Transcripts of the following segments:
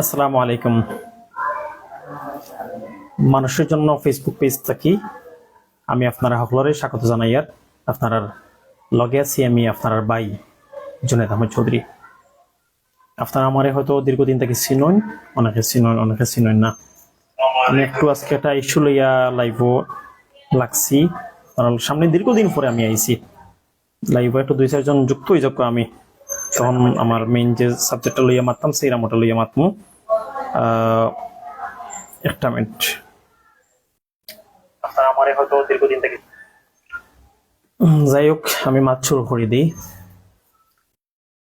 আসসালামু আলাইকুম। মানুষের জন্য ফেসবুক পেজ থাকি আমি আপনারা সকলরে স্বাগত জানাই আর আপনার লগে আছি আমি আপনার ভাই জুনেদ আহমদ চৌধুরী। আপনারা আমারে হয়তো দীর্ঘদিন থেকে চিনন, অনেকে চিনন অনেকে চিনন না। আমি একটু আজকে একটা ইস্যু লইয়া লাইভও লাগছি। কারণ সামনে দীর্ঘদিন পরে আমি আইছি। লাইভে একটু দুই চারজন যুক্ত হয়ে যাক আমি। তখন আমার মেইন যে সাবজেক্টটা লইয়া মারতাম সেই রামটা লইয়া মাতমু। একটা মিনিট আমারে হয়তো দীর্ঘদিন থেকে যাই হোক আমি মাত শুরু করে দিই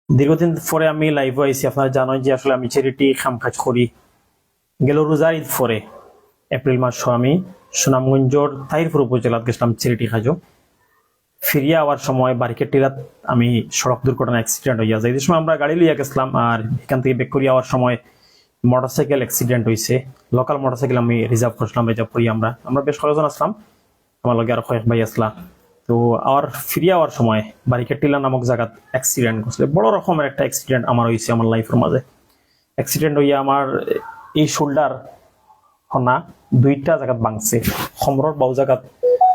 দীর্ঘদিন পরে আমি লাইভে আইছি আপনারা জানেন যে আসলে আমি চ্যারিটি খাম কাজ করি। গেল রোজার ঈদ পরে এপ্রিল মাস আমি সুনামগঞ্জর তাহিরপুর উপজেলাত গেছিলাম চ্যারিটি কাজও ফিরিয়া আওয়ার সময় বারিকের টিলাত আমি সড়ক দুর্ঘটনা অ্যাক্সিডেন্ট হইয়া যাই যে সময় আমরা গাড়ি লইয়া গেছিলাম আর এখান থেকে বেক করিয়া আওয়ার সময় মোটরসাইকেল অ্যাক্সিডেন্ট হয়েছে লোকাল মোটরসাইকেল আমি রিজার্ভ করছিলাম রিজার্ভ করি আমরা। আমরা বেশ কয়েকজন আসলাম। আমার লগে আর কয়েক ভাই আসলাম তো আওয়ার, ফিরিয়া আওয়ার সময় বারিকের টিলা নামক জায়গাত অ্যাক্সিডেন্ট করছিল বড় রকমের একটা অ্যাক্সিডেন্ট আমার হয়েছে আমার লাইফের মাঝে। অ্যাক্সিডেন্ট হইয়া আমার এই শোল্ডার হনা দুইটা জায়গাত ভাঙছে। সমরর বাউ জায়গাত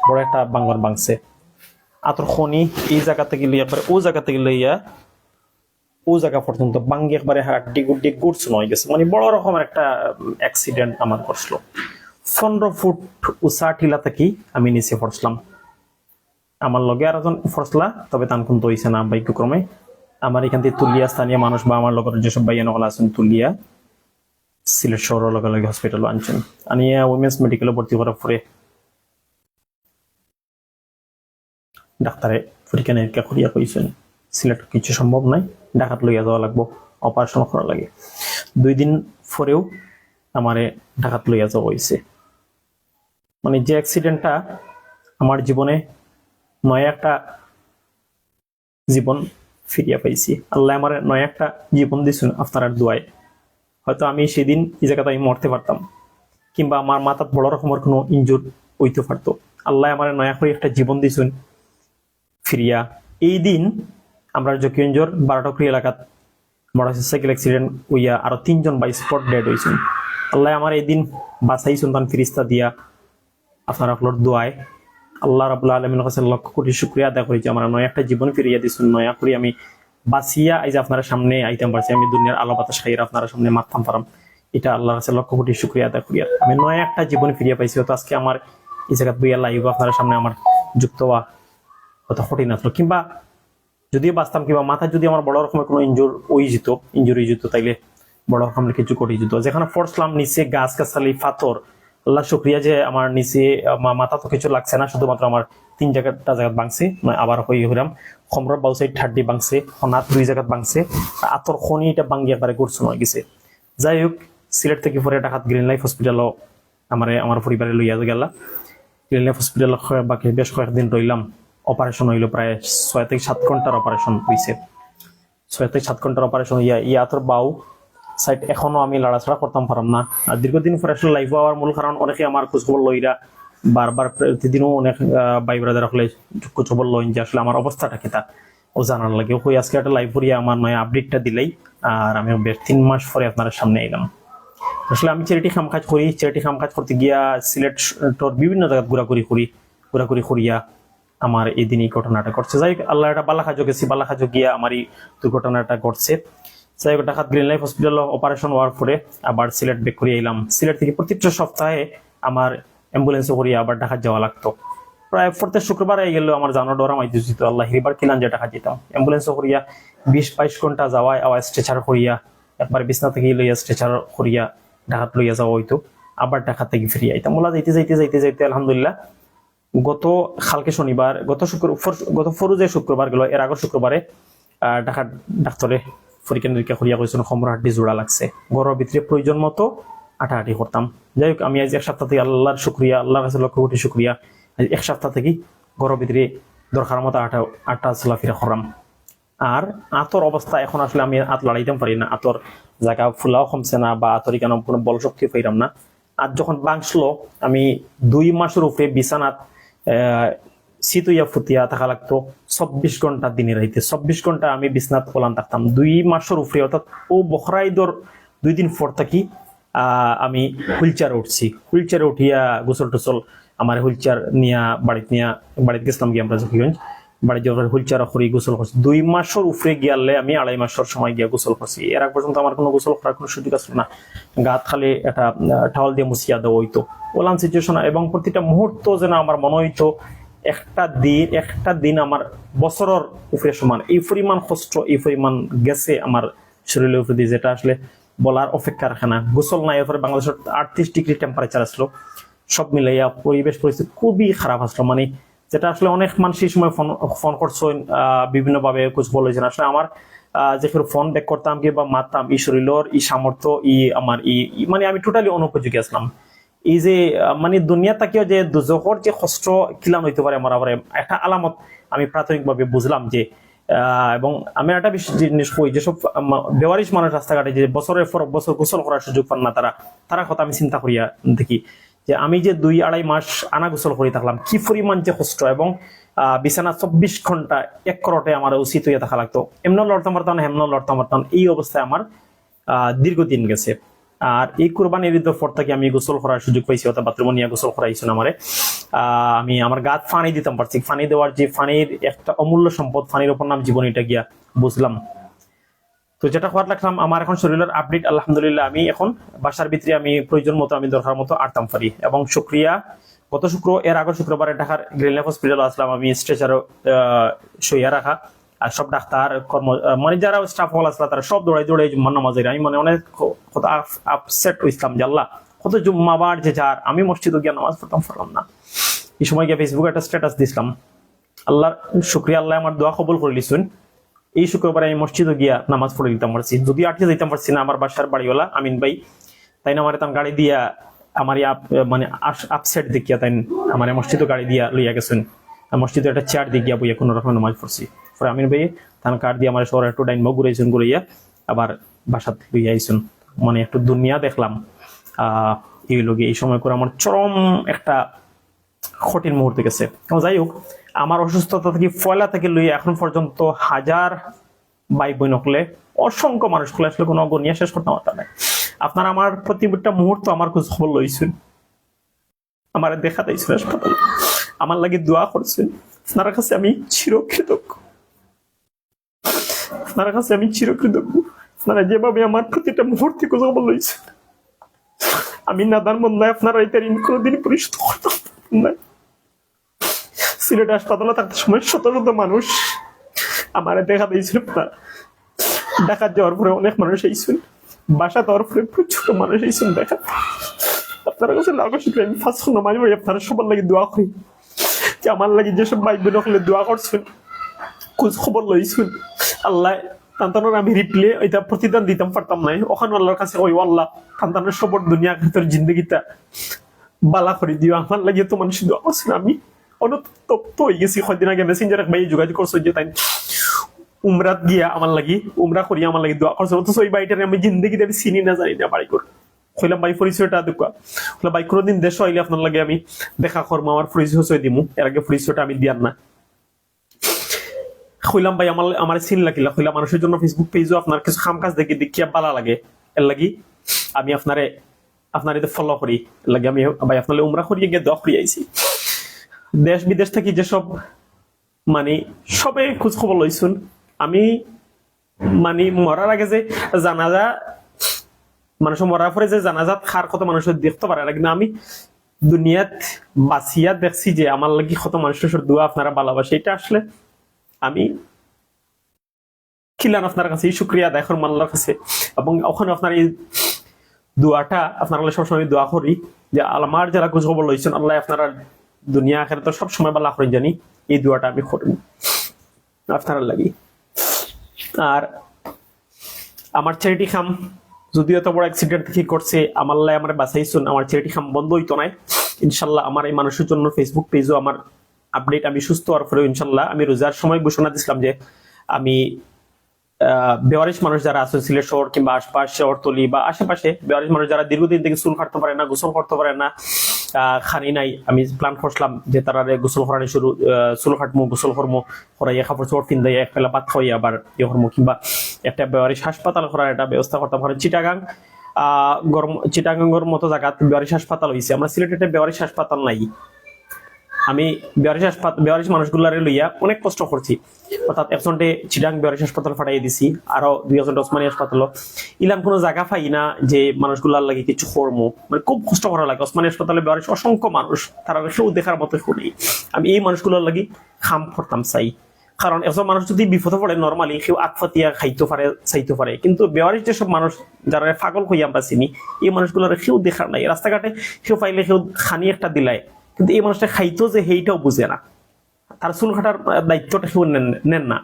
বড় একটা বাঙ্গর ভাঙছে। আতর খনি, এই জায়গা থেকে লইয়া একবারে ও জায়গা থেকে লইয়া ও জায়গা পর্যন্ত বাঙ্গি একবারে হাড্ডি গুড্ডি গুড়ছ নয় গেছে। মানে বড় রকমের একটা অ্যাক্সিডেন্ট আমার করছিল। পনেরো ফুট উষা টিলা থেকে আমি নিচে পড়ছিলাম। আমার লগে আর একজন ফসলা তবে তান কিন্তু হইছে না বাইক্যক্রমে আমার এখান থেকে তুলিয়া স্থানীয় মানুষ বা আমার লগর যেসব ভাইয়া নকল আছেন, তুলিয়া সিলেট শহরের লগে লগে হসপিটাল আনছেন। আনিয়া উইমেন্স মেডিকেলে ভর্তি করার পরে ডাক্তারে পরীক্ষা নিরীক্ষা করিয়া কইছেন, সিলেট কিছু সম্ভব নাই, ডাকাত লইয়া যাওয়া লাগবো অপারেশন করা লাগে। দুই দিন পরেও আমারে ডাকাত লইয়া যাওয়া হয়েছে মানে যে অ্যাক্সিডেন্টটা আমার জীবনে নয় একটা জীবন ফিরিয়া পাইছি। আল্লাহ আমার নয় একটা জীবন দিয়েছেন আপনার দোয়ায়। হয়তো আমি সেদিন এই জায়গাতে আমি মরতে পারতাম, কিংবা আমার মাথার বড় রকমের কোনো ইনজুর হইতে পারতো। আল্লাহ আমার নয়া করে একটা জীবন দিয়েছেন ফিরিয়া এই দিন আমরা জকিয়ঞ্জোর বারোটকরি এলাকাত মোটরসাইকেল অ্যাক্সিডেন্ট হইয়া আরও তিনজন বাই স্পট ডেড হয়েছেন আল্লাহ আমার এই দিন বাসাই সন্তান ফিরিস্তা দিয়া আপনার আপনার দোয়ায়। আল্লাহ রাবুল্লাহ আলমিনের কাছে লক্ষ কোটি শুক্রিয়া আদায় করি যে আমার নয় একটা জীবন ফিরিয়া দিয়েছেন। নয়া করি আমি বাঁচিয়া এই যে আপনারা সামনে আইতাম পারছি আমি দুনিয়ার আলো বাতাস খাইয়ের আপনারা সামনে মারতাম পারাম। এটা আল্লাহর কাছে লক্ষ কোটি শুক্রিয়া আদায় করি। আমি নয়া একটা জীবন ফিরিয়া পাইছি হয়তো আজকে আমার এই জায়গায় বইয়া লাইভ আপনারা সামনে আমার যুক্ত হওয়া হয়তো কঠিন আসলো কিংবা যদিও বাঁচতাম, কিংবা মাথায় যদি আমার বড় রকমের কোনো ইঞ্জুর ওই যেত ইঞ্জুরি যেত, তাইলে বড় রকমের কিছু ঘটে যেত। যেখানে পড়ছিলাম নিচে গাছ, গাছালি, পাথর, আল্লাহ শুক্রিয়া যে আমার নিচে মাথা তো কিছু লাগছে না, শুধুমাত্র আমার তিন জায়গাটা জায়গাত ভাঙছে মানে আবার হই হইলাম। খমর বাউ সাইড থার্ডি ভাঙছে হনাত দুই জায়গাত ভাঙছে আতর খনি এটা ভাঙ্গি একবারে গুড়ছো নয় গেছে। যাই হোক, সিলেট থেকে পরে ঢাকাত গ্রিন লাইফ হসপিটালও আমার আমার পরিবারে লইয়া গেলা। গ্রিন লাইফ হসপিটাল বাকি বেশ কয়েকদিন রইলাম। অপারেশন হইল প্রায় ছয় থেকে সাত ঘণ্টার অপারেশন হয়েছে ছয় থেকে সাত ঘণ্টার অপারেশন হইয়া ইয়া তোর বাউ সাইড এখনও আমি লড়াছড়া করতাম পারাম না। আর দীর্ঘদিন পরে আসলে লাইভ হওয়ার মূল কারণ অনেকে আমার খোঁজখবর লইরা বারবার প্রতিদিনও অনেক ভাই ব্রাদার হলে খোঁজখবর লইন যে আসলে আমার অবস্থাটা কি তা ও জানার লাগে। ওই আজকে একটা লাইভ করিয়া আমার নয় আপডেটটা দিলেই আর আমি বেশ তিন মাস পরে আপনার সামনে এলাম। আসলে আমি চ্যারিটি কাম কাজ করি চ্যারিটি কাম কাজ করতে গিয়া সিলেট বিভিন্ন জায়গায় ঘোরাঘুরি করি, ঘোরাঘুরি করিয়া আমার এই দিন এই ঘটনাটা ঘটছে। যাই আল্লাহ একটা বালা খাজো গেছি বালা খাজো গিয়া আমার এই দুর্ঘটনাটা ঘটছে। যাই হোক Dhaka green life hospital operation হওয়ার পরে আবার সিলেট বেক করে এলাম। সিলেট থেকে প্রত্যেকটা সপ্তাহে আমার অ্যাম্বুলেন্সে করিয়া আবার ঢাকা যাওয়া লাগতো। প্রায় প্রত্যেক শুক্রবার এই গেলেও আমার জানো ডরা মাইতে যেত। আল্লাহ হিবার কিলান যে টাকা যেতাম। অ্যাম্বুলেন্সে করিয়া বিশ বাইশ ঘণ্টা যাওয়ায় আবার স্ট্রেচার করিয়া, একবার বিছনা থেকে লইয়া স্ট্রেচার করিয়া ঢাকাত লইয়া যাওয়া হইতো। আবার ঢাকা থেকে ফিরিয়ে আইতাম। মোলা যাইতে যাইতে যাইতে যাইতে, আলহামদুলিল্লাহ গত কালকে শনিবার গত শুক্র গত ফরু যে শুক্রবার গেল এর আগের শুক্রবারে আহ, ঢাকা ডাক্তারে পরীক্ষা নিরীক্ষা করিয়া কইছেন সমর হাড্ডি জোড়া লাগছে। ঘরের ভিতরে প্রয়োজন মতো আটাআটি করতাম যাই হোক আমি আজ এক সপ্তাহ থেকে আল্লাহর শুক্রিয়া আল্লাহর কাছে লক্ষ কোটি শুক্রিয়া আজ এক সপ্তাহ থেকে ঘরের ভিতরে দরকার মতো আটা আটা চলাফেরা করাম আর আতর অবস্থা এখন আসলে আমি আত লড়াইতাম পারি না। আতর জায়গা ফুলাও কমছে না বা আতর কেন কোনো বল শক্তি পাইলাম না। আর যখন বাংসলো আমি দুই মাসের উপরে বিছানাত সিতুইয়া ফুতিয়া থাকা লাগতো। চব্বিশ ঘণ্টা দিনে রাইতে চব্বিশ ঘণ্টা আমি বিছনাত পলান থাকতাম। দুই মাসের উপরে অর্থাৎ ও বখরাইদর দুই দিন পর থাকি আমি হুইল চেয়ারে উঠছি। হুইল চেয়ারে উঠিয়া গোসল টোসল আমার হুইল চেয়ার নিয়া বাড়িতে নিয়া বাড়িতে গেছিলাম গিয়ে আমরা জকিগঞ্জ বাড়ি যাওয়ার হুইল চেয়ার করি গোসল করছি, দুই মাসের উপরে গিয়ালে আমি আড়াই মাসের সময় গিয়া গোসল করছি। এর আগ পর্যন্ত আমার কোনো গোসল করার কোনো সুযোগ আসলো না। গাত খালি একটা টাওয়াল দিয়ে মুছিয়া দেওয়া হইতো। ওলাম সিচুয়েশন এবং প্রতিটা মুহূর্ত যেন আমার মনে হইতো, একটা দিন একটা দিন আমার বছরের উপরে সমান। এই পরিমাণ কষ্ট, এই পরিমাণ গেছে আমার শরীরের উপরে দিয়ে, যেটা আসলে বলার অপেক্ষা রাখে না গোসল নাই, এরপরে বাংলাদেশের আটত্রিশ ডিগ্রি টেম্পারেচার আসলো। সব মিলাইয়া পরিবেশ পরিস্থিতি খুবই খারাপ আসলো। মানে যেটা আসলে অনেক মানুষ এই সময় ফোন ফোন করছ বিভিন্ন ভাবে কিছু বলেছেন আসলে আমার আহ, যে ফোন ব্যাক করতাম কিংবা মারতাম এই শরীরের এই সামর্থ্য ই আমার ই ই- মানে আমি টোটালি অনুপযোগী আসলাম। এই যে মানে দুনিয়া তাকেও যে দুজকর যে কষ্ট কিলান হইতে পারে আমার আবার একটা আলামত আমি প্রাথমিকভাবে বুঝলাম যে এবং আমি একটা জিনিস কই যেসব বেওয়ারিশ মানুষ রাস্তাঘাটে যে বছরের পর বছর গোসল করার সুযোগ পান না তারা তারা কথা আমি চিন্তা করিয়া দেখি। যে আমি যে দুই আড়াই মাস আনা গোসল করে থাকলাম, কি পরিমাণ যে কষ্ট এবং বিছানা চব্বিশ ঘণ্টা এক করটে আমার উচিত হইয়া থাকা লাগতো। এমন লড়তাম পারতাম হেমন লড়তাম পারতাম এই অবস্থায় আমার দীর্ঘদিন গেছে। আর এই কোরবানির ঈদের পর থেকে আমি গোসল করার সুযোগ পাইছি, অর্থাৎ বাথরুমে নিয়ে গোসল করাইছেন আমারে। আমি আমার গাত ফানি দিতাম পারছি। ফানি দেওয়ার যে ফানির একটা অমূল্য সম্পদ, ফানির ওপর নাম জীবন এটা গিয়া বুঝলাম। তো যেটা হওয়ার লাগলাম আমার এখন শরীরের আপডেট আলহামদুলিল্লাহ আমি এখন বাসার ভিতরে আমি প্রয়োজন মতো আমি দরকার মতো আটতাম পারি। এবং শুক্রিয়া, গত শুক্র, এর আগের শুক্রবারে ঢাকার গ্রিন হসপিটাল আসলাম আমি স্ট্রেচারও সইয়া রাখা। আর সব ডাক্তার, কর্ম মানে যারা স্টাফ হল আসলা, তারা সব দৌড়াই দৌড়াই জুম্মার নামাজে আমি মানে অনেক কত আপসেট হইছিলাম যে আল্লাহ, কত জুম্মাবার যে যার। আমি মসজিদে গিয়ে নামাজ পড়তাম, পারলাম না। এই সময় গিয়ে ফেসবুকে একটা স্ট্যাটাস দিছিলাম। আল্লাহর, শুক্রিয়া, আল্লাহ আমার দোয়া কবুল করে লিছুন এই শুক্রবার আমি মসজিদে গিয়া নামাজ পড়ে দিতাম পারছি যদি আটকে দিতাম পারছি না, আমার বাসার বাড়িওয়ালা আমিন ভাই। তাই না, আমার গাড়ি দিয়া আমার মানে আপসেট দেখিয়া তাই আমার মসজিদে গাড়ি দিয়া লইয়া গেছেন। মসজিদে একটা চেয়ার দিয়ে গিয়া বইয়া কোনো রকম নামাজ পড়ছি। পরে আমিন ভাই তান কার দিয়ে আমার শহরে একটু ডাইন ঘুরাইছেন ঘুরাইয়া আবার বাসাত লইয়া আইছেন। মানে একটু দুনিয়া দেখলাম। আহ, এই লোকে এই সময় করে আমার চরম একটা কঠিন মুহূর্তে গেছে। যাই হোক, আমার অসুস্থতা থেকে ফয়লা থেকে লইয়া এখন পর্যন্ত হাজার ভাই বোন হকলে অসংখ্য মানুষ হলে আসলে কোনো গনিয়া শেষ করতে পারতাম না আপনার আমার প্রতিটা মুহূর্ত আমার খোঁজ খবর লইছেন। আমার দেখা দিয়েছেন হাসপাতালে। আমার লাগে দোয়া করছেন। আপনার কাছে আমি চিরকৃতজ্ঞ। আপনার কাছে আমি চিরকৃতজ্ঞ। আপনারা যেভাবে আমার প্রতিটা মুহূর্তে খোঁজ খবর লইছেন, আমি নাদান মন্দায় আপনারা এটা ঋণ কোনোদিন পরিশোধ করতে পারবেন না সিলেট হাসপাতালে থাকতে সময় শত শত মানুষ আমারে দেখা দিয়েছিল। দেখা যাওয়ার পরে অনেক মানুষ এইছেন বাসা দেওয়ার পরে প্রচুর মানুষ এইছেন দেখা। আপনার কাছে লাগো আমি ফার্স্ট আপনারা সবার লাগি দোয়া করি। যে আমার লাগি যেসব ভাই বোন হলে দোয়া করছেন খোঁজ খবর লইছেন আল্লাহ সন্তানের আমি রিপ্লে এটা প্রতিদান দিতাম পারতাম নাই। ওখানে আল্লাহর কাছে ওই আল্লাহ সন্তানের সবর দুনিয়া ক্ষেত্রে জিন্দগিটা বালা করে দিও আমার লাগে তো মানুষ দোয়া করছেন আমি অনুতপ্ত হয়ে গেছি কয়দিন আগে মেসেঞ্জার এক ভাই যোগাযোগ করছে যে তাই উমরাত গিয়া আমার লাগি উমরা করি আমার লাগি দোয়া করছে অথচ ওই বাড়িটারে আমি জিন্দগিতে আমি চিনি না জানি না বাড়ি করে কইলাম ভাই পরিচয়টা দেখুয়া কইলাম ভাই কোনোদিন দেশ হইলে আপনার লাগে আমি দেখা করব আমার পরিচয় দিমু এর আগে পরিচয়টা আমি দিয়ার না কইলাম ভাই আমার আমার চিন লাগিলা কইলাম মানুষের জন্য ফেসবুক পেজও আপনার কিছু কাম কাজ দেখি দেখিয়া ভালো লাগে এর লাগি আমি আপনারে আপনার এতে ফলো করি, লাগি আমি ভাই আপনার উমরা করিয়ে গিয়ে দোয়া করি আইছি। দেশ বিদেশ থেকে যেসব মানে সবে খোঁজ খবর লইছুন, আমি মানে মরার আগে যে জানাজা, মানুষ মরার পরে যে জানাজাত খার কত মানুষ দেখতে পারে না, কিন্তু আমি দুনিয়াত বাঁচিয়া দেখছি যে আমার লাগি কত মানুষের দোয়া আপনারা ভালোবাসে, এটা আসলে আমি খিলান আপনার কাছে শুক্রিয়া আদায় আল্লাহর কাছে। এবং ওখানে আপনার এই দোয়াটা আপনার আল্লাহ সবসময় আমি দোয়া করি যে আমার যারা খোঁজ খবর লইছেন, আল্লাহ আপনারা দুনিয়া আখের তো সবসময় বালা করেন জানি, এই দোয়াটা আমি করি। আপনারা লাগি। আর আমার ছেলেটি খাম, যদিও এত বড় অ্যাক্সিডেন্ট থেকে করছে, আমার লাই আমার বাঁচাইছুন, আমার ছেলেটি খাম বন্ধ হইতো নাই। ইনশাল্লাহ আমার এই মানুষের জন্য ফেসবুক পেজও আমার আপডেট আমি সুস্থ হওয়ার পরে ইনশাল্লাহ আমি রোজার সময় ঘোষণা দিছিলাম যে আমি বেওয়ারিশ মানুষ যারা আছে, সিলেট শহর কিংবা আশপাশ শহরতলি বা আশেপাশে বেওয়ারিশ মানুষ যারা দীর্ঘদিন থেকে চুল কাটতে পারে না, গোসল করতে পারে না খানি নাই। আমি প্ল্যান করছিলাম যে তারা গোসল করানি শুরু চুল কাটমু, গোসল করমু, করাইয়া কাপড় চোপড় পিন্দাই এক পেলা ভাত খাওয়াই আবার ইয়ে করমু, কিংবা একটা বেওয়ারিশ হাসপাতাল করার একটা ব্যবস্থা করতে পারে চিটাগাং, আহ, গরম, চিটাগাঙ্গর মতো জায়গাত বেওয়ারিশ হাসপাতাল হয়েছে আমরা সিলেটের বেওয়ারিশ হাসপাতাল নাই। আমি বেওয়ারিশ হাসপাতাল বেওয়ারিশ মানুষগুলারে লইয়া অনেক কষ্ট করছি। অর্থাৎ একজনটে চিটাং বেওয়ারিশ হাসপাতাল ফাটাই দিছি, আরও দুই একজন ওসমানী হাসপাতাল। ইলাম কোনো জায়গা পাই না যে মানুষগুলার লাগে কিছু কর্ম। মানে খুব কষ্ট করা লাগে। ওসমানী হাসপাতালে বেওয়ারিশ অসংখ্য মানুষ, তারা কেউ দেখার মতো শুনি আমি এই মানুষগুলোর লাগি খাম করতাম চাই। কারণ একজন মানুষ যদি বিপদে পড়ে নর্মালি কেউ আতফাতিয়া খাইতে পারে, চাইতে পারে। কিন্তু বেওয়ারিশ যেসব মানুষ, যারা পাগল হইয়া আমরা চিনি, এই মানুষগুলোর কেউ দেখার নাই। রাস্তাঘাটে কেউ পাইলে কেউ খানি একটা দিলায়। কিন্তু এই মানুষটা খাইতো যে সেইটাও বুঝে না। তার চুল কাটার দায়িত্বটা কেউ নেন না।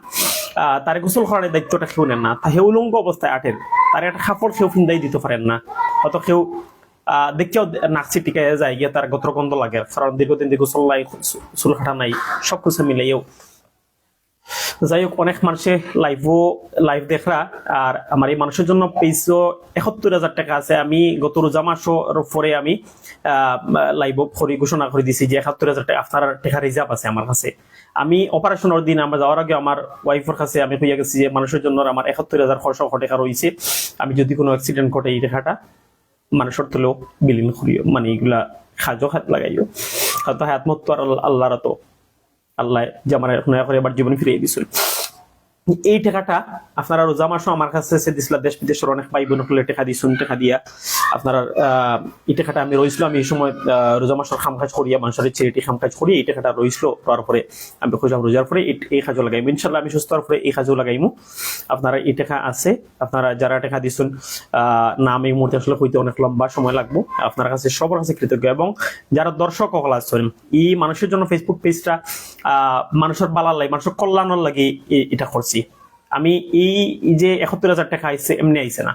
তার গোসল করার দায়িত্বটা কেউ নেন না। তা উলঙ্গ অবস্থায় আটের। তার একটা কাপড় কেউ ফিন্দাই দিতে পারেন না। অত কেউ দেখেও নাকচি টিকায় যায় গিয়ে তার গত্রগন্ধ লাগে। কারণ দীর্ঘদিন গোসল নাই চুল কাটা নাই, সবকিছু মিলাইও যাই হোক, অনেক মানুষে লাইভও লাইভ দেখরা। আর আমার এই মানুষের জন্য পেয়েছ একাত্তর হাজার টাকা আছে। আমি গত রোজা মাসের পরে আমি লাইভ করে ঘোষণা করে দিছি যে একাত্তর হাজার টাকা রিজার্ভ আছে আমার কাছে। আমি অপারেশনের দিন আমরা যাওয়ার আগে আমার ওয়াইফের কাছে আমি হইয়া গেছি যে মানুষের জন্য আমার একাত্তর হাজার খরচ রয়েছে আমি যদি কোনো অ্যাক্সিডেন্ট ঘটে এই মানুষের তলেও বিলীন করিও মানে এগুলা খাজো হাত লাগাইও। হয়তো হাত মত আর আল্লাহর তো আল্লাহ যে আমার নয়া করে এবার জীবন ফিরিয়ে দিছিল এই টাকাটা আপনারা রোজা মাসও আমার কাছে দিছিল, দেশ বিদেশের অনেক ভাই বোন টাকা দিয়েছেন টাকা দিয়া আপনারা টাকাটা আমি রইছিল আমি এই সময় রোজা মাসের খাম কাজ করিয়া মানুষের ছেলেটি খাম কাজ করি টাকাটা রইছিল তারপরে আমি খুঁজলাম রোজার পরে এই- কাজও লাগাইমু। ইনশাল্লাহ আমি সুস্থ পরে এই কাজও লাগাইমু। আপনারা এই টাকা আছে, আপনারা যারা টাকা দিচ্ছেন নাম এই মুহূর্তে আসলে হইতে অনেক লম্বা সময় লাগবো। আপনার কাছে সবার কাছে কৃতজ্ঞ এবং যারা দর্শক সকল আছেন, এই মানুষের জন্য ফেসবুক পেজটা মানুষের বালার লাগে, মানুষের কল্যাণের লাগে এটা করছি। আমি এই যে একাত্তর হাজার টাকা আইসে এমনি আইসে না।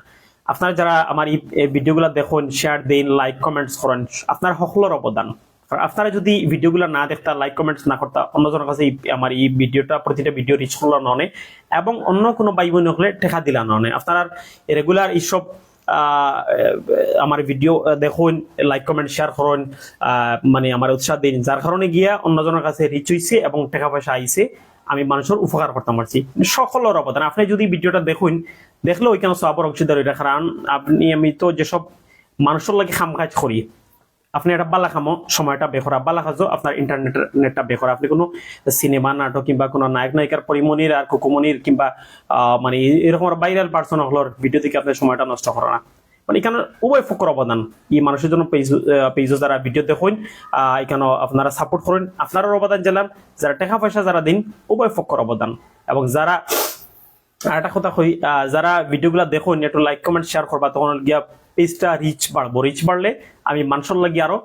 আপনারা যারা আমার এই ভিডিওগুলো দেখুন শেয়ার দিন লাইক কমেন্টস করেন, আপনার সকলের অবদান। কারণ আপনারা যদি ভিডিওগুলো না দেখতা লাইক কমেন্টস না করতা, অন্যজনের কাছে আমার এই ভিডিওটা, প্রতিটা ভিডিও রিচ করল ননে, এবং অন্য কোনো ভাই বোন হলে টেকা দিলা ননে। আপনারা রেগুলার এইসব আমার ভিডিও দেখুন লাইক কমেন্ট শেয়ার করুন মানে আমার উৎসাহ দিন। যার কারণে গিয়া অন্যজনের কাছে রিচ হইছে এবং টাকা পয়সা আইছে। আমি মানুষের উপকার করতে পারছি সকলের অবদান। আপনি যদি ভিডিওটা দেখুন দেখলে ওইখানে সবার অংশীদার এটা কারণ আপনি, আমি তো যেসব মানুষের লাগে খাম কাজ করি, আপনি একটা বালা খামো, সময়টা বেখরা বালা খাজো, আপনার ইন্টারনেট নেটটা বেখরা আপনি কোনো সিনেমা নাটক কিংবা কোনো নায়ক, নায়িকার পরিমনির আর কুকুমনির কিংবা মানে এরকম ভাইরাল পার্সন হলোর ভিডিও থেকে আপনার সময়টা নষ্ট করে না। মানে এখানে উভয় ফকর অবদান। এই মানুষের জন্য পেজ পেজ যারা ভিডিও দেখুন এখানে আপনারা সাপোর্ট করেন। আপনার অবদান জানান, যারা টাকা পয়সা যারা দিন, উভয় ফকর অবদান। এবং যারা আর একটা কথা কই যারা ভিডিওগুলো দেখুন, একটু লাইক কমেন্ট শেয়ার করবা, তখন গিয়া পেজটা রিচ বাড়বো। রিচ বাড়লে আমি মানুষের লাগি আরও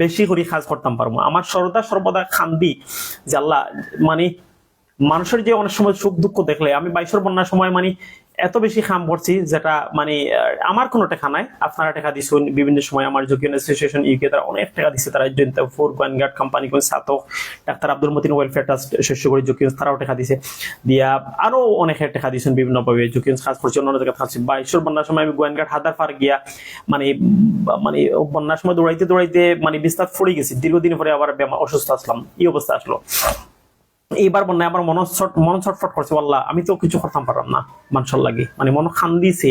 বেশি করে কাজ করতাম পারব। আমার সর্বদা সর্বদা খান্দি যে আল্লাহ মানে মানুষের যে অনেক সময় সুখ দুঃখ দেখলে, আমি বাইশের বন্যার সময় মানে এত বেশি খাম পড়ছি যেটা মানে আমার কোনো টাকা নাই। আপনারা টাকা দিচ্ছেন বিভিন্ন সময় আমার জকিয়ন অ্যাসোসিয়েশন ইউকে তারা অনেক টাকা দিচ্ছে তারা জয়ন্ত ফোর গার্ড কোম্পানি কোন সাতক ডাক্তার আব্দুল মতিন ওয়েলফেয়ার ট্রাস্ট শস্য করে জকিয়ন তারাও টাকা দিছে। দিয়া আরও অনেকে টাকা দিচ্ছেন বিভিন্ন ভাবে জকিয়ন কাজ করছে অন্য জায়গায় কাজ করছে। বাইশের বন্যার সময় আমি গোয়েনঘাট হাদার পার গিয়া মানে মানে বন্যার সময় দৌড়াইতে দৌড়াইতে মানে বিস্তার পড়ে গেছি। দীর্ঘদিন পরে আবার অসুস্থ আসলাম। এই অবস্থা আসলো। এইবার বন্যায় আমার মন ছট মন ছটফট করছে আল্লাহ আমি তো কিছু করতাম পারলাম না মানুষের লাগে মানে মন খান দিছে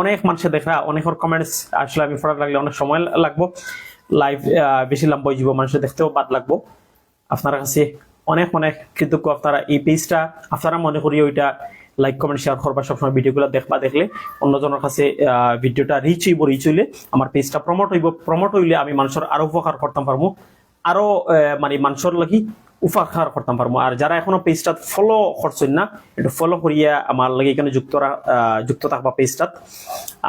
অনেক মানুষের দেখা, অনেকের কমেন্টস আসলে আমি পড়ার লাগলে অনেক সময় লাগবো। লাইভ বেশি লম্বা হয়ে যাব, মানুষের দেখতেও বাদ লাগবো। আপনার কাছে অনেক অনেক কৃতজ্ঞ আপনারা এই পেজটা আপনারা মনে করি ওইটা লাইক কমেন্ট শেয়ার করবা, সবসময় ভিডিওগুলো দেখবা, দেখলে অন্যজনের কাছে ভিডিওটা রিচ হইব রিচ হইলে আমার পেজটা প্রমোট হইব। প্রমোট হইলে আমি মানুষের আরও উপকার করতাম পারব। আরও মানে মানুষের লাগি উপকার করতাম পারব আর যারা এখনও পেজটা ফলো করছেন না একটু ফলো করিয়া আমার লাগে এখানে যুক্ত যুক্ত থাকবা পেজটাত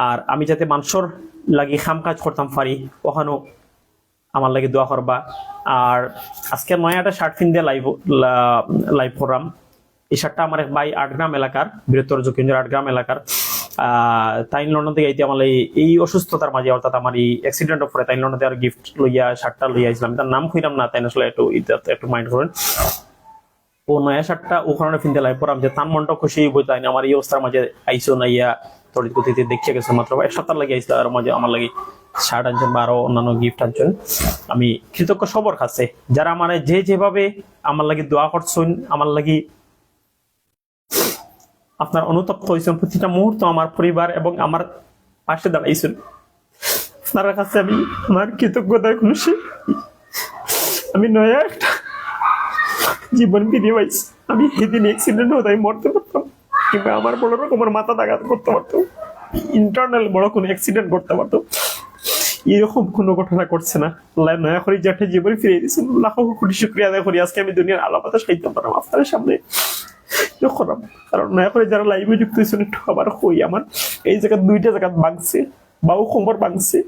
আর আমি যাতে মানুষের লাগি খাম কাজ করতাম পারি ওখানেও আমার লাগে দোয়া করবা আর আজকে নয়া একটা শার্ট ফিন দিয়ে লাইভ লাইভ করলাম এই শার্টটা আমার এক ভাই আটগ্রাম এলাকার বৃহত্তর জকিন্দ্র আটগ্রাম এলাকার তাই লন্ডন থেকে আইতে আমার এই- অসুস্থতার মাঝে অর্থাৎ আমার এই অ্যাক্সিডেন্টের পরে থেকে গিফট লইয়া, শার্টটা লইয়া আসলাম তার নাম খুঁজলাম না, তাই আসলে একটু একটু মাইন্ড করেন। ও নয়া শার্টটা ওখানে ফিনতে লাই পরাম যে তার মনটা খুশি তাই আমার এই অবস্থার মাঝে আইসো না, ইয়া তড়িৎ গতিতে দেখিয়ে গেছে মাত্র। এক সপ্তাহ লাগে আইসলো আর মাঝে আমার লাগে শার্ট আনছেন বা আরও অন্যান্য গিফট আনছেন। আমি কৃতজ্ঞ সবর কাছে। যারা আমার যে যেভাবে আমার লাগি দোয়া করছেন, আমার লাগি আপনার অনুতপ্ত হয়েছেন প্রতিটা মুহূর্ত আমার পরিবার এবং আমার পাশে দাঁড়াইছেন। আপনার কাছে আমি আমার কৃতজ্ঞতার কোনো আমি নয়া একটা জীবন ফিরে পাইছি। আমি সেদিন অ্যাক্সিডেন্ট হতে আমি মরতে পারতাম। কিংবা আমার বড় রকমের মাথা আঘাত করতে পারতো ইন্টারনাল বড় কোনো অ্যাক্সিডেন্ট করতে পারতো এরকম কোনো ঘটনা করছে না। আল্লাহ নয়া করে যে জীবন ফিরে দিয়েছেন। লাখ কোটি শুক্রিয়া আদায় করি। আজকে আমি দুনিয়ার আলো পাতা সাহিত্য পারলাম আপনার সামনে করাম কারণ নয়া করে যারা লাইভে যুক্ত হয়েছেন, একটু আবার আমার। এই জায়গা দুইটা জায়গা ভাঙছে ভাঙছে।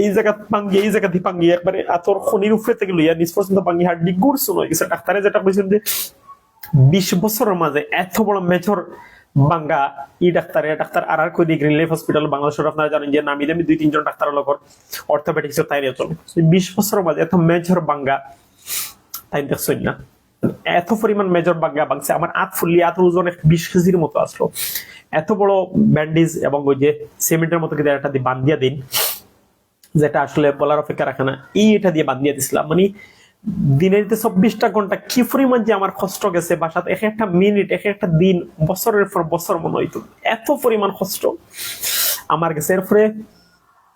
এই জায়গা ভাঙ্গি এই জায়গা দিয়ে ভাঙ্গি একবারে আতর খনির উপরে থেকে লইয়া নিজ পর্যন্ত ভাঙ্গি হাড্ডি গুড়ছুন হয়ে গেছে। ডাক্তারে যেটা কইছেন যে, বিশ বছরের মাঝে এত বড় মেজর বাঙ্গা ই ডাক্তারে ডাক্তার, আর আর কই গ্রিন লাইফ হসপিটাল বাংলাদেশের, আপনারা জানেন যে নামি দামি দুই তিনজন ডাক্তার লগর অর্থোপেডিক্সের তাই চলে। বিশ বছরের মাঝে এত মেজর বাঙ্গা তাই দেখছেন না? এত পরিমাণ মেজর বাঙ্গা বাংছে আমার আত ফুললি আত ওজন বিশ কেজির মতো আসলো। এত বড় ব্যান্ডেজ এবং ওই যে সিমেন্টের মতো কিন্তু একটা দিয়ে বান্ধিয়া দিন, যেটা আসলে বলার অপেক্ষা রাখে না। এই এটা দিয়ে বান্ধিয়া দিছিলাম। মানে দিনের যে চব্বিশটা ঘণ্টা কি পরিমাণ যে আমার কষ্ট গেছে, বাসাতে এক একটা মিনিট এক একটা দিন, বছরের পর বছর মনে হইতো। এত পরিমাণ কষ্ট। আমার গেছে এরপরে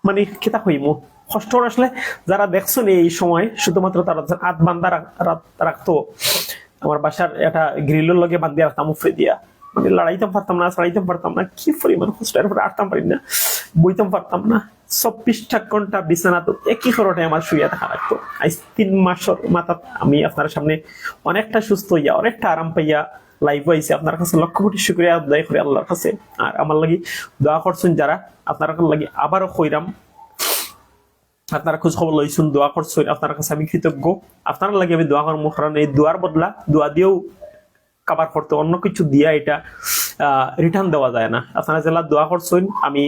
মানে কেতা হইমু কষ্ট আসলে যারা দেখছেন এই সময়, শুধুমাত্র তারা রাখ- রাখ- রাখতো, আমার বাসার একটা গ্রিলের লগে বান্ধিয়া রাখতাম উফরে দিয়া। মানে লড়াইতাম পারতাম না পারতাম না, কি পরিমাণ কষ্ট, এরপরে আটতাম পারি না, বইতাম পারতাম না। ঘণ্টা বিছানা তো একই আমার শুয়ে থাকা লাগতো। আজ তিন মাসের মাথা আমি আপনার সামনে অনেকটা সুস্থ হইয়া, অনেকটা আরাম পাইয়া লাইভ হয়েছে আপনার কাছে লক্ষ কোটি শুক্রিয়া, আদায় করি আল্লাহর কাছে। আর আমার লাগি দোয়া করছেন যারা, আপনার লাগি আবারও কইরাম। আপনারা খোঁজ খবর লইছুন দোয়া করছেন আপনার কাছে আমি কৃতজ্ঞ। আপনার লাগে আমি দোয়া করব, কারণ এই দোয়ার বদলা, দোয়া দিয়েও কাবার করতে অন্য কিছু দিয়া এটা রিটার্ন দেওয়া যায় না। আপনারা জেলা দোয়া করছেন আমি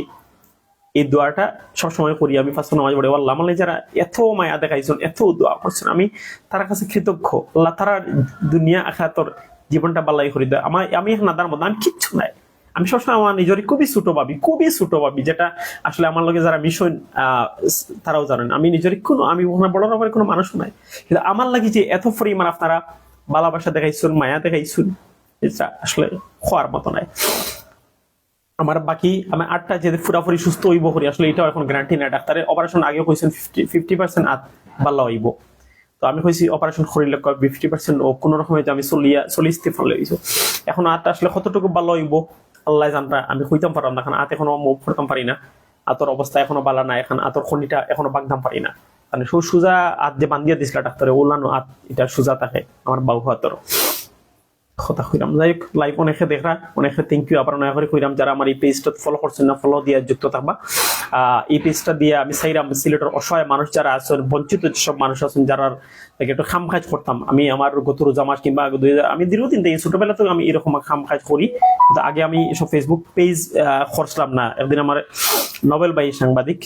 এই দোয়াটা সবসময় করি। আমি ফার্স্ট নামাজ পড়ে, আল্লাহ মানে যারা এত মায়া দেখাইছেন, এত দোয়া করছেন, আমি তার কাছে কৃতজ্ঞ। আল্লাহ তারা দুনিয়া আখাতর জীবনটা বালাই করে। দেয় আমার, আমি নাদার মধ্যে আমি কিচ্ছু নাই। আমি সবসময় আমার নিজের খুবই ছোট ভাবি, খুবই ছোট ভাবি, যেটা আসলে আমার লগে যারা মিশন তারাও জানেন। আমি নিজের কোনো, আমি বড় রকমের কোনো মানুষ নাই। কিন্তু আমার লাগে যে এত পরিমাণ আপনারা ভালোবাসা দেখাইছুন, মায়া দেখাইছুন, এটা আসলে খোয়ার মতো নাই। আমার বাকি, আমি আটটা যে পুরাপুরি সুস্থ হইব করি, আসলে এটাও এখন গ্যারান্টি নাই। ডাক্তারের অপারেশন আগে কইছেন ফিফটি ফিফটি পার্সেন্ট আত ভালো হইব। তো আমি কইছি অপারেশন করিলে ফিফটি পার্সেন্ট ও কোনো রকমে যে আমি চলিয়া চল্লিশতে ফল লইছো এখন আটটা আসলে কতটুকু ভালো হইব? আল্লাহ জানতা আমি শুইতাম পারলাম না আত এখনও মুখ করতাম পারি না। আতর অবস্থা এখনও বালা না এখন আতর খনিটা এখনও বাগদাম পারি না। মানে সুজা আত দিয়ে বান্ধিয়া দিছিল ডাক্তারে, ওলানো আত, এটা সুজা থাকে আমার বাবু হাতর কথা কইরাম। যাই হোক লাইভ অনেকে দেখরা অনেকে থ্যাংক ইউ আবার নয়া করে কইরাম যারা আমার এই পেজটা ফলো করছেন না ফলো দিয়ে যুক্ত থাকবা। এই পেজটা দিয়ে আমি চাইরাম সিলেটের অসহায় মানুষ যারা আছেন, বঞ্চিত যেসব মানুষ আছেন, যারা একটু খাম কাজ করতাম। আমি আমার গত রোজা মাস কিংবা দুই হাজার- আমি দীর্ঘদিন থেকে ছোটবেলা থেকে আমি এরকম খাম কাজ করি। আগে আমি এসব ফেসবুক পেজ করছিলাম না। একদিন আমার নোবেল বাই সাংবাদিক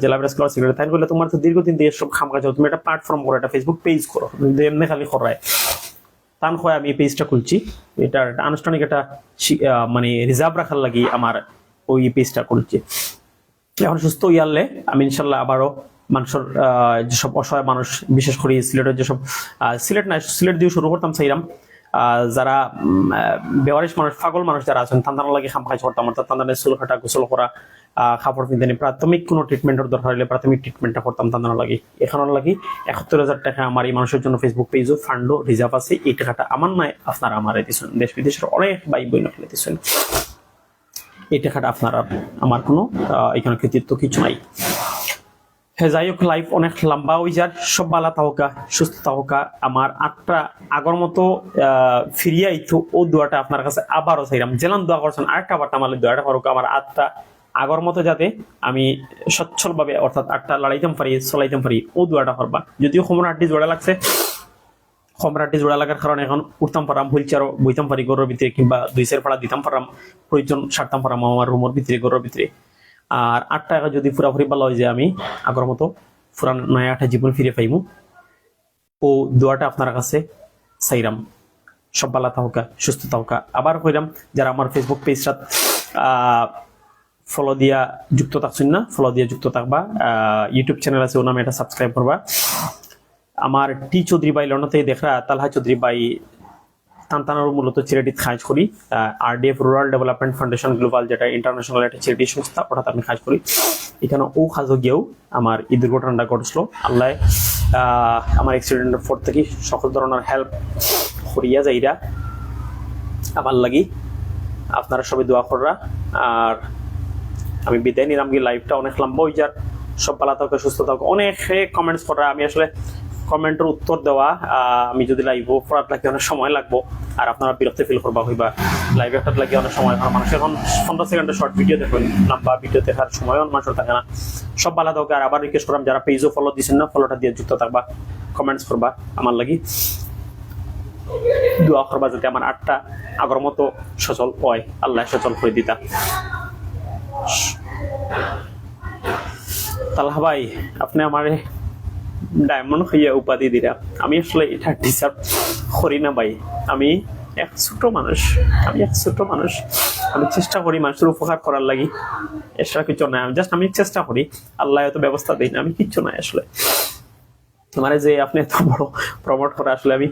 জেলা প্রেস ক্লাব সিলেটে তাই বলে, তোমার তো দীর্ঘদিন দিয়ে সব খাম কাজ তুমি একটা প্ল্যাটফর্ম করো, একটা ফেসবুক পেজ করো। এমনি খালি করায়। তান হয় আমি এই পেজটা খুলছি। এটা আনুষ্ঠানিক একটা মানে রিজার্ভ রাখার লাগি আমার ওই পেজটা খুলছি। এখন সুস্থ ইয়ারলে আমি ইনশাল্লাহ আবারও মানুষের যেসব অসহায় মানুষ, বিশেষ করে সিলেটের যেসব সিলেট না, সিলেট দিয়ে শুরু করতাম সেইরাম যারা বেওয়ারিশ মানুষ, পাগল মানুষ যারা আছেন তান্দার লাগে খাম খাই করতাম, অর্থাৎ তান্দারে চুল কাটা গোসল করা কাপড় পিন্ধানি প্রাথমিক কোনো ট্রিটমেন্টের দরকার হলে প্রাথমিক ট্রিটমেন্টটা করতাম তান্দার লাগি এখানোর লাগি একাত্তর হাজার টাকা আমার এই মানুষের জন্য ফেসবুক পেজও ফান্ডও রিজার্ভ আছে। এই টাকাটা আমার নয় আপনারা আমার দিচ্ছেন দেশ বিদেশের অনেক ভাই বোন ফেলে দিচ্ছেন এই টাকাটা আপনারা আমার কোনো এখানে কৃতিত্ব কিছু নাই। হ্যাঁ যাই হোক লাইফ অনেক লম্বা হয়ে যার সব বালা তাহকা সুস্থ তাহকা আমার আটটা আগর মতো ফিরিয়ে আইতো। ও দোয়াটা আপনার কাছে আবারও চাইলাম। জেলাম দোয়া করছেন, আরেকটা বার আমার দোয়াটা করুক। আমার আটটা আগর মতো যাতে আমি সচ্ছল ভাবে অর্থাৎ আটটা লড়াইতাম পারি, চলাইতাম পারি, ও দোয়াটা করবা যদিও সময় আটটি জোড়া লাগছে সম্রাটটি জোড়া লাগার কারণে এখন উঠতাম পারাম হুইল চেয়ারও বইতাম পারি গরুর ভিতরে কিংবা দুই সের ভাড়া দিতাম পারাম প্রয়োজন সারতাম পারাম আমার রুমের ভিতরে গরুর ভিতরে আর আট টাকা যদি পুরাপুরি ভালো হয় যে আমি আগর মতো পুরান নয়া একটা জীবন ফিরে পাইমু, ও দোয়াটা আপনার কাছে চাইরাম সব বালা তাহকা সুস্থ তাহকা আবার কইরাম যারা আমার ফেসবুক পেজটা ফলো দিয়া যুক্ত থাকছেন না ফলো দিয়া যুক্ত থাকবা। ইউটিউব চ্যানেল আছে ও নামে এটা সাবস্ক্রাইব করবা। আমার টি চৌধুরী বাই লন্ডন দেখরা, তালহা চৌধুরী বাই তান্তানোর মূলত চ্যারিটিত কাজ করি। RDF rural development foundation global যেটা ইন্টারন্যাশনাল একটা চ্যারিটি সংস্থা, ওটাতে আমি কাজ করি। এখানে ও কাজও গিয়েও আমার এই দুর্ঘটনাটা ঘটছিল। আল্লাহ আমার অ্যাক্সিডেন্টের পর থেকে সকল ধরনের হেল্প করিয়া যাইরা আমার লাগি। আপনারা সবাই দোয়া কররা। আর আমি বিদায় নিলাম কি লাইভটা অনেক লম্বা হয়ে যার সব ভালো থাকো, সুস্থ থাকো। অনেক কমেন্টস করা আমি আসলে কমেন্টের উত্তর দেওয়া আমি যদি লাইভ পড়ার লাগে অনেক সময় লাগবো। আর আপনারা বিরক্তি ফিল করবা, হইবা লাইভ একটা লাগে অনেক সময়। কারণ মানুষ এখন পনেরো সেকেন্ডের শর্ট ভিডিও দেখবেন লম্বা ভিডিও দেখার সময়ও মানুষের থাকে না। সব ভালো থাকো। আর আবার রিকোয়েস্ট করলাম, যারা পেজও ফলো দিচ্ছেন না ফলোটা দিয়ে যুক্ত থাকবা কমেন্টস করবা আমার লাগি। দোয়া করবা যাতে আমার আটটা আগর মতো সচল হয়, আল্লাহ সচল করে দিতা। তালহা ভাই, আপনি আমারে ডায়মন্ড হইয়া উপাধি দিরা। আমি আসলে এটা ডিসার্ভ করি না ভাই। আমি এক ছোট মানুষ। আমি এক ছোট মানুষ। আমি চেষ্টা করি মানুষের উপকার করার লাগি। এছাড়া কিছু নাই। আমি জাস্ট আমি চেষ্টা করি। আল্লাহ এত ব্যবস্থা দিই না। আমি কিচ্ছু নাই আসলে। মানে যে আপনি এত বড় প্রমোট করে, আসলে আমি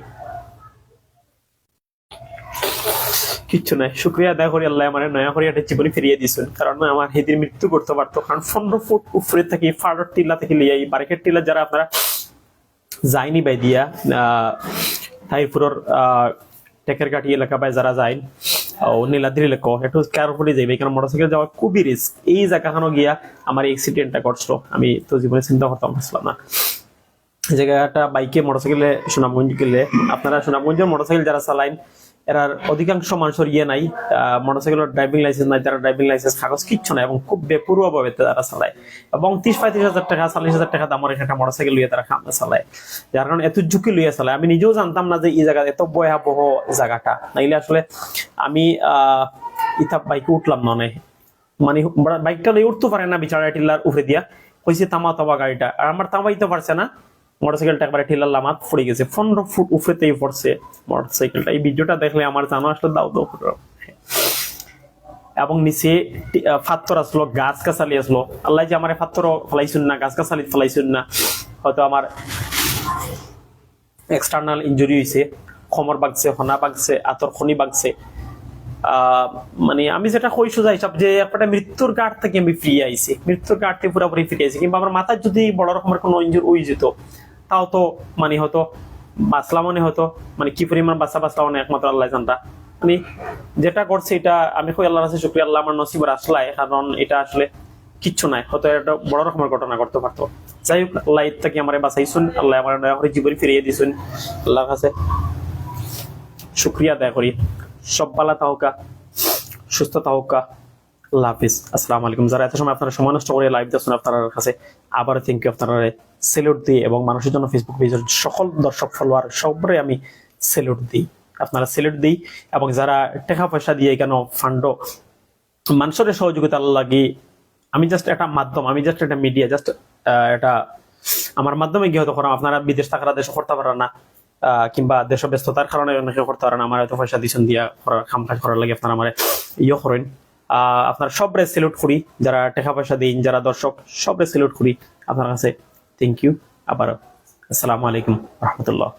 কিচ্ছু নাই। শুক্রিয়া আদায় করি আল্লাহ আমার নয়া করে একটা জীবনে ফিরিয়ে দিয়েছেন। কারণ আমার হেদির মৃত্যু করতে পারতো। কারণ পনেরো ফুট উপরে থেকে ফাড়র টিলা থেকে লিয়ে এই টিলা যারা আপনারা যায়নি বাই দিয়া আহ, তাইপুরের টেকের কাঠি এলাকা বাই যারা যায় ও নীলাদ্রি এলাকা একটু কেয়ারফুলি যাইবে। কারণ মোটরসাইকেল যাওয়া খুবই রিস্ক এই জায়গাখানো গিয়া আমার অ্যাক্সিডেন্টটা ঘটছিল। আমি তো জীবনে চিন্তা করতাম পারছিলাম না। জায়গাটা বাইকে মোটরসাইকেলে সুনামগঞ্জ গেলে আপনারা সুনামগঞ্জের মোটরসাইকেল যারা চালাইন এরার অধিকাংশ মানুষের ইয়ে নাই মোটরসাইকেলের ড্রাইভিং লাইসেন্স নাই তারা ড্রাইভিং লাইসেন্স কাগজ কিচ্ছু নাই এবং খুব বেপরুয়া ভাবে তারা চালায়। এবং তিরিশ পঁয়ত্রিশ হাজার টাকা, চল্লিশ হাজার টাকা দামের একটা মোটরসাইকেল লইয়া তারা খামে চালায়। যার কারণে এত ঝুঁকি লইয়া চালায়। আমি নিজেও জানতাম না যে এই জায়গা এত ভয়াবহ জায়গাটা। নাইলে আসলে আমি, আহ ইতা বাইকে উঠলাম না অনেক। মানে বাইকটা লই উঠতে পারে না, বিচারা টিল্লার উপরে দিয়া। কইছে তামা তামা গাড়িটা। আর আমার তামাইতে পারছে না। মোটরসাইকেলটা একবারে টিলার লামাত পড়ে গেছে। পনেরো ফুট উপরেতেই পড়ছে মোটরসাইকেলটা। এই ভিডিওটা দেখলে আমার জানো আসলে দাও দাও এবং নিচে ফাত্তর আসলো, গাছ গাছালি আসলো। আল্লাহ যে আমার ফাত্তর ফেলাইছুন না, গাছ গাছালি ফেলাইছুন না, হয়তো আমার এক্সটার্নাল ইঞ্জুরি হয়েছে খমর বাগছে, হনা বাগছে, আতর খনি বাগছে। মানে আমি যেটা কইছো যাই, সব যে একটা মৃত্যুর গাঢ় থেকে আমি ফিরে আইছি। মৃত্যুর গাঢ় থেকে পুরোপুরি ফিরে আইছি। কিংবা আমার মাথায় যদি বড় রকমের কোনো ইঞ্জুর হয়ে যেত তাও তো মানে হয়তো বাঁচলাম মনে হতো মানে কি পরিমাণ বাঁচা বাঁচলাম মানে একমাত্র আল্লাহ জানতা। মানে যেটা করছে এটা আমি কই আল্লাহর কাছে শুক্রিয়া, আল্লাহ আমার নসিবের আসলাই, কারণ এটা আসলে কিচ্ছু নাই। হয়তো একটা বড় রকমের ঘটনা করতে পারতো। যাই হোক, আল্লাহ থেকে আমার বাঁচাইছুন আল্লাহ আমার দয়া করে জীবন ফিরিয়ে দিছুন আল্লাহর কাছে শুক্রিয়া আদায় করি। সব বালা তাহকা সুস্থ তাহকা আল্লাহ হাফিজ। আসসালামু আলাইকুম। যারা এত সময় আপনারা সময় নষ্ট করে লাইভ দেখছেন আপনার কাছে আবার থ্যাংক ইউ আপনারা। সেলুট দিই এবং মানুষের জন্য ফেসবুক পেজের সকল দর্শক ফলোয়ার সবরে আমি সেলুট দিই। আপনারা সেলুট দিই এবং যারা টাকা পয়সা দিয়ে কেন ফান্ড মানুষের সহযোগিতা লাগি, আমি জাস্ট একটা মাধ্যম, আমি জাস্ট একটা মিডিয়া জাস্ট এটা আমার মাধ্যমে গিয়ে হয়তো করাম। আপনারা বিদেশ থাকারা দেশ করতে পারেন না কিংবা দেশ ব্যস্ততার কারণে অনেকে করতে পারেন আমার হয়তো পয়সা দিচ্ছেন দিয়া করার কাম কাজ করার লাগে আপনারা আমার ইয়ে করেন। আপনার সবরে সেলুট করি। যারা টাকা পয়সা দিন, যারা দর্শক, সবরে সেলুট করি। আপনার কাছে থ্যাংক ইউ আবার আসসালামু আলাইকুম রহমতুল্লাহ